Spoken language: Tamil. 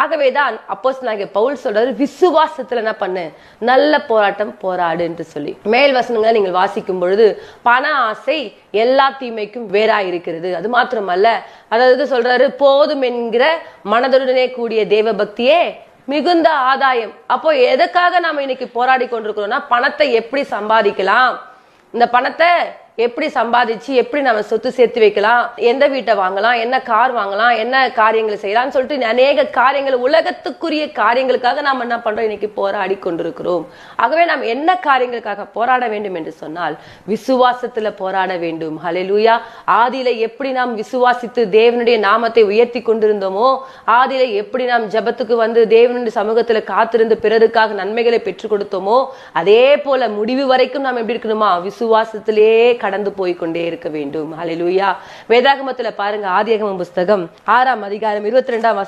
ஆகவே தான் அப்போஸ் நாங்கள் பவுல் சொல்றது விசுவாசத்தில் என்ன பண்ணு? நல்ல போராட்டம் போராடு என்று சொல்லி. மேல் வசனங்களை நீங்கள் வாசிக்கும் பொழுது பண ஆசை எல்லா தீமைக்கும் வேறா இருக்கிறது அது மாத்திரமல்ல அதாவது சொல்றாரு போதும் என்கிற மனதுடனே கூடிய தேவ பக்தியே மிகுந்த ஆதாயம். அப்போ எதுக்காக நாம இன்னைக்கு போராடி கொண்டிருக்கிறோம்னா பணத்தை எப்படி சம்பாதிக்கலாம்? இந்த பணத்தை எப்படி சம்பாதிச்சு எப்படி நம்ம சொத்து சேர்த்து வைக்கலாம் எந்த வீட்டை வாங்கலாம் என்ன கார் வாங்கலாம் என்ன காரியங்களை செய்யலாம்னு சொல்லிட்டு அநேக காரியங்கள் உலகத்துக்குரிய காரியங்களுக்காக நாம் என்ன பண்றோம்? இன்னைக்கு போராடி கொண்டிருக்கிறோம். ஆகவே நாம் என்ன காரியங்களுக்காக போராட வேண்டும் என்று சொன்னால் விசுவாசத்துல போராட வேண்டும். ஹalleluya ஆதியில எப்படி நாம் விசுவாசித்து தேவனுடைய நாமத்தை உயர்த்தி கொண்டிருந்தோமோ ஆதியில எப்படி நாம் ஜெபத்துக்கு வந்து தேவனுடைய சமூகத்துல காத்திருந்து பிறருக்காக நன்மைகளை பெற்றுக் கொடுத்தோமோ அதே போல முடிவு வரைக்கும் நாம் எப்படி இருக்கணுமா? விசுவாசத்திலே கடந்து போய் கொண்டே இருக்க வேண்டும். ஹalleluya வேதாகமத்துல பாருங்க ஆதியகம புஸ்தகம் ஆறாம் அதிகாரம் இருபத்தி ரெண்டாம் வசனம்